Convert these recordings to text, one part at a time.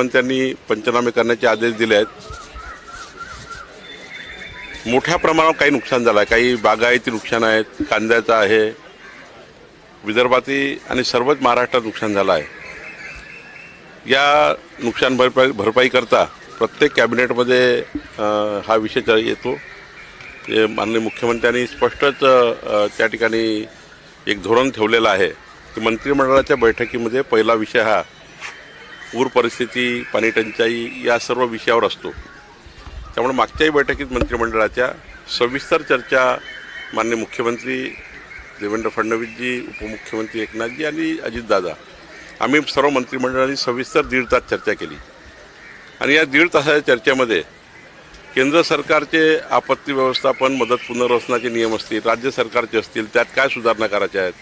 मुख्यमंत्र्यांनी पंचनामे करण्याचे आदेश दिले आहेत. मोठ्या प्रमाणावर काही नुकसान झालं आहे. काही बागायती नुकसान आहेत कांद्याचं आहे विदर्भातील आणि सर्वच महाराष्ट्रात नुकसान झालं आहे. या नुकसान भरपाई भरपाई करता प्रत्येक कॅबिनेटमध्ये हा विषय येतो. ते माननीय मुख्यमंत्र्यांनी स्पष्टच त्या ठिकाणी एक धोरण ठेवलेलं आहे. की मंत्रिमंडळाच्या बैठकीमध्ये पहिला विषय हा पूर परिस्थिती पाणी टंचाई या सर्व विषयावर असतो. त्यामुळे मागच्याही बैठकीत मंत्रिमंडळाच्या सविस्तर चर्चा माननीय मुख्यमंत्री देवेंद्र फडणवीसजी उपमुख्यमंत्री एकनाथजी आणि अजितदादा. आम्ही सर्व मंत्रिमंडळाने सविस्तर दीड तास चर्चा केली. आणि या दीड तासाच्या चर्चेमध्ये केंद्र सरकारचे आपत्ती व्यवस्थापन मदत पुनर्वसनाचे नियम असतील राज्य सरकारचे असतील त्यात काय सुधारणा करायच्या आहेत?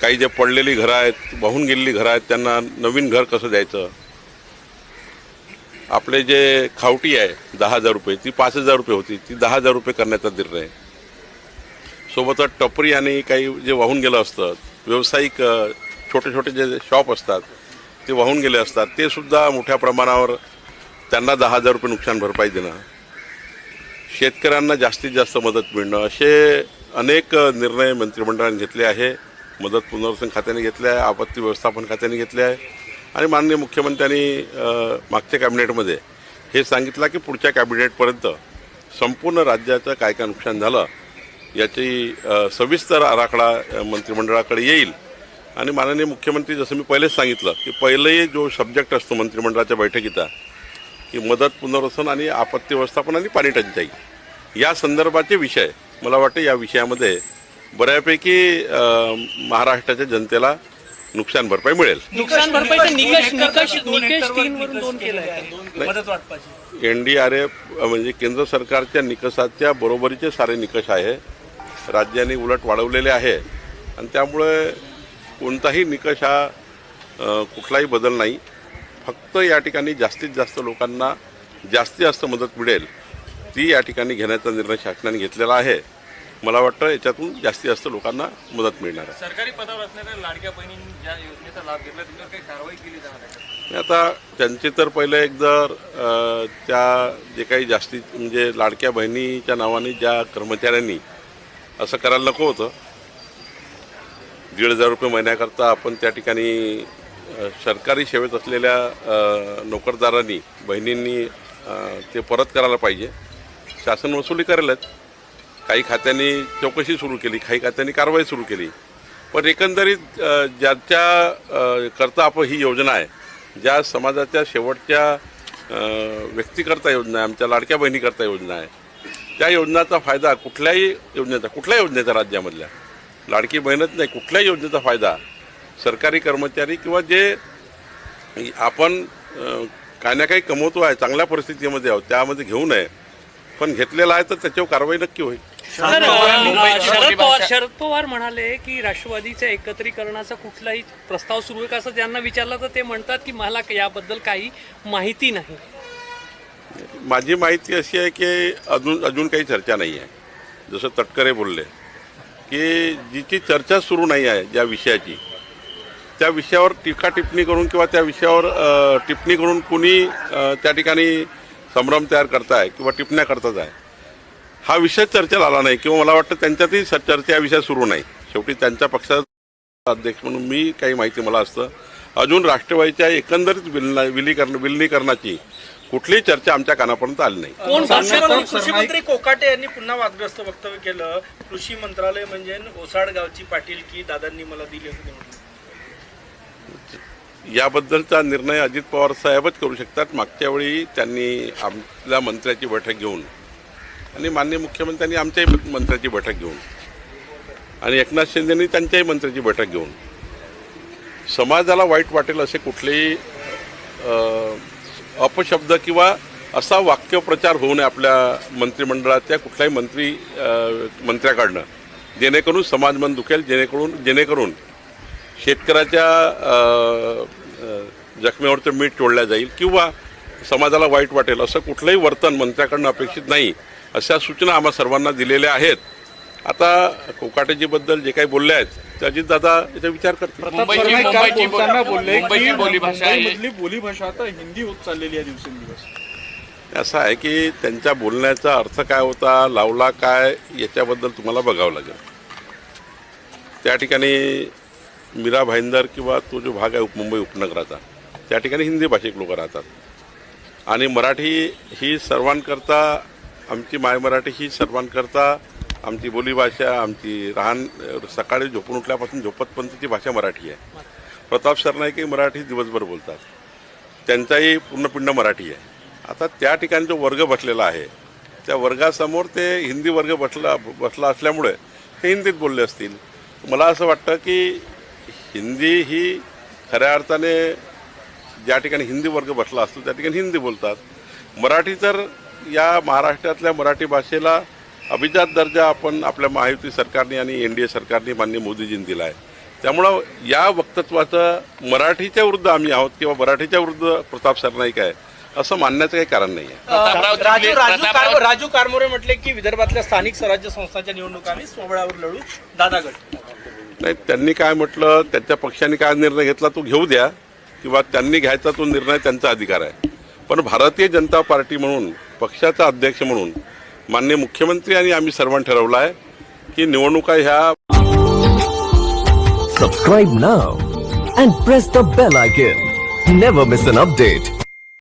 काही जे पडलेली घरं आहेत वाहून गेलेली घरं आहेत त्यांना नवीन घर कसं द्यायचं? आपले जे खावटी आहे दहा हजार रुपये ती पाच हजार रुपये होती ती दहा हजार रुपये करण्याचा निर्णय. सोबतच टपरी आणि काही जे वाहून गेलं असतं व्यावसायिक छोटे छोटे जे शॉप असतात ते वाहून गेले असतात ते सुद्धा मोठ्या प्रमाणावर त्यांना दहा हजार रुपये नुकसान भरपाई देणं शेतकऱ्यांना जास्तीत जास्त मदत मिळणं असे अनेक निर्णय मंत्रिमंडळाने घेतले आहे. मदत पुनर्वसन खात्याने घेतले आहे आपत्ती व्यवस्थापन खात्याने घेतले आहे. आणि माननीय मुख्यमंत्र्यांनी मागच्या कॅबिनेटमध्ये हे सांगितलं की पुढच्या कॅबिनेटपर्यंत संपूर्ण राज्याचं काय काय नुकसान झालं याची सविस्तर आराखडा मंत्रिमंडळाकडे येईल. आणि माननीय मुख्यमंत्री जसं मी पहिलेच सांगितलं की पहिलेही जो सब्जेक्ट असतो मंत्रिमंडळाच्या बैठकीचा की मदत पुनर्वसन आणि आपत्ती व्यवस्थापन आणि पाणी टंचाई. या संदर्भाचे विषय मला वाटतं या विषयामध्ये बऱ्यापैकी महाराष्ट्राच्या जनतेला नुकसान भरपाई मिळेल. नुकसान भरपाईचा निकष निकष निकष तीन वरून दोन केलाय. मदत वाटपाची. एन डी आर एफ म्हणजे केंद्र सरकारच्या निकषाच्या बरोबरीचे सारे निकष आहे. राज्यांनी उलट वाढवलेले आहे. आणि त्यामुळे कोणताही निकष हा कुठलाही बदल नाही. फक्त या ठिकाणी जास्तीत जास्त लोकांना जास्तीत जास्त मदत मिळेल ती या ठिकाणी घेण्याचा निर्णय शासनाने घेतलेला आहे. मला वाटतं याच्यातून जास्तीत जास्त लोकांना मदत मिळणार आहे. सरकारी पदावर असणाऱ्या लाडक्या बहिणींनी ज्या योजनेचा लाभ घेतला त्याच्यावर काही कारवाई केली जाणार आहे? आता त्यांचे तर पहिले एक जर अ, त्या जे काही जास्ती म्हणजे लाडक्या बहिणीच्या नावाने ज्या कर्मचाऱ्यांनी असं करायला नको होतं दीड हजार रुपये महिन्याकरता आपण त्या ठिकाणी सरकारी सेवेत असलेल्या नोकरदारांनी बहिणींनी ते परत करायला पाहिजे. शासन वसुली करेलच. काही खात्यांनी चौकशी सुरू केली काही खात्यांनी कारवाई सुरू केली. पण एकंदरीत ज्याच्या करता आपण ही योजना आहे ज्या समाजाच्या शेवटच्या व्यक्तीकरता योजना आहे आमच्या लाडक्या बहिणीकरता योजना आहे त्या योजनाचा फायदा कुठल्याही योजनेचा कुठल्याही योजनेचा राज्यामधल्या लाडकी बहीणच नाही कुठल्याही योजनेचा फायदा सरकारी कर्मचारी किंवा जे आपण काही ना काही कमवतो आहे चांगल्या परिस्थितीमध्ये आहोत त्यामध्ये घेऊ नये पण घेतलेला आहे तर त्याच्यावर कारवाई नक्की होईल. शरद पवार शरद पवार म्हणाले की राष्ट्रवादीच्या एकत्रीकरणाचा कुठलाही प्रस्ताव सुरू आहे का असं त्यांना विचारलं तर ते म्हणतात की मला याबद्दल काही माहिती नाही. माझी माहिती अशी आहे की अजून अजून काही चर्चा नाही आहे. जसं तटकरे बोलले की जिची चर्चा सुरू नाही आहे ज्या विषयाची त्या विषयावर टीका टिप्पणी करून किंवा त्या विषयावर टिप्पणी करून कुणी त्या ठिकाणी संभ्रम तयार करताय किंवा टिप्पण्या करतात आहे. हा विषय चर्चेला आला नाही किंवा मला वाटतं त्यांच्यातही चर्चा या विषयात सुरू नाही. शेवटी त्यांच्या पक्षाचा अध्यक्ष म्हणून मी काही माहिती मला असतं. अजून राष्ट्रवादीच्या एकंदरीत विलना विलीकरण विलिनीकरणाची कुठलीही चर्चा आमच्या कानापर्यंत आली नाही. कोण? कृषी मंत्री कोकाटे यांनी पुन्हा वादग्रस्त वक्तव्य केलं. कृषी मंत्रालय म्हणजे ओसाड गावची पाटील की दादांनी मला दिली असं याबद्दलचा निर्णय अजित पवार साहेबच करू शकतात. मागच्या वेळी त्यांनी आपल्या मंत्र्याची बैठक घेऊन आणि माननीय मुख्यमंत्र्यांनी आमच्याही मंत्र्याची बैठक घेऊन आणि एकनाथ शिंदेनी त्यांच्याही मंत्र्याची बैठक घेऊन समाजाला वाईट वाटेल असे कुठलेही अपशब्द किंवा असा वाक्यप्रचार होऊ नये आपल्या मंत्रिमंडळाच्या कुठल्याही मंत्री मंत्र्याकडनं. जेणेकरून समाजमन दुखेल जेणेकरून जेणेकरून शेतकऱ्याच्या जखमेवरचं मीठ चोळल्या जाईल किंवा समाजाला वाईट वाटेल असं कुठलंही वर्तन मंत्र्याकडनं अपेक्षित नाही. अशा सूचना आम्हा सर्वांना दिलेल्या आहेत. आता कोकाटेजीबद्दल जे काही बोलले आहेत ते अजितदादा याचा विचार मुंबईची मुंबईची बोलताना बोलले की बोलीभाषा आहे. मुंबईमधली बोलीभाषा आता हिंदी होत चाललेली आहे दिवसेंदिवस. असं आहे की त्यांच्या बोलण्याचा अर्थ काय होता लावला काय याच्याबद्दल तुम्हाला बघावं लागेल. त्या ठिकाणी मीरा भाईंदर किंवा तो जो भाग आहे उप मुंबई उपनगराचा त्या ठिकाणी हिंदी भाषिक लोक राहतात. आणि मराठी ही सर्वांकरता आमची माय मराठी ही सर्वांकरता आमची बोलीभाषा आमची राहण सकाळी झोपून उठल्यापासून झोपतपर्यंतची भाषा मराठी आहे. प्रताप सरनाईकही मराठी दिवसभर बोलतात. त्यांचाही पूर्णपिंड मराठी आहे. आता त्या ठिकाणी जो वर्ग बसलेला आहे त्या वर्गासमोर ते हिंदी वर्ग बसला बसला असल्यामुळे ते हिंदीत बोलले असतील. मला असं वाटतं की हिंदी ही खऱ्या अर्थाने ज्या ठिकाणी हिंदी वर्ग बसला असतो त्या ठिकाणी हिंदी बोलतात. मराठी तर या महाराष्ट्रातल्या मराठी भाषेला अभिजात दर्जा आपण आपल्या महायुती सरकारने आणि एन डी ए सरकारने मान्य मोदीजींनी दिला आहे त्यामुळं या वक्तत्वाचं मराठीच्या विरुद्ध आम्ही आहोत किंवा मराठीच्या विरुद्ध प्रताप सरनाईक आहे असं मानण्याचं काही कारण नाही आहे राजू चिखले- राजू कारमोरे म्हटले की विदर्भातल्या स्थानिक स्वराज्य संस्थांच्या निवडणुका आम्ही सोहळ्यावर लढू. दादा गट. नाही त्यांनी काय म्हटलं त्यांच्या पक्षाने काय निर्णय घेतला तो घेऊ द्या किंवा त्यांनी घ्यायचा तो निर्णय त्यांचा अधिकार आहे. पण भारतीय जनता पार्टी म्हणून पक्षाचा अध्यक्ष म्हणून मान्य मुख्यमंत्री आणि आम्ही सर्वांनी ठरवलं आहे की निवडणुका ह्या सबस्क्राईब ना and press the bell icon never miss an update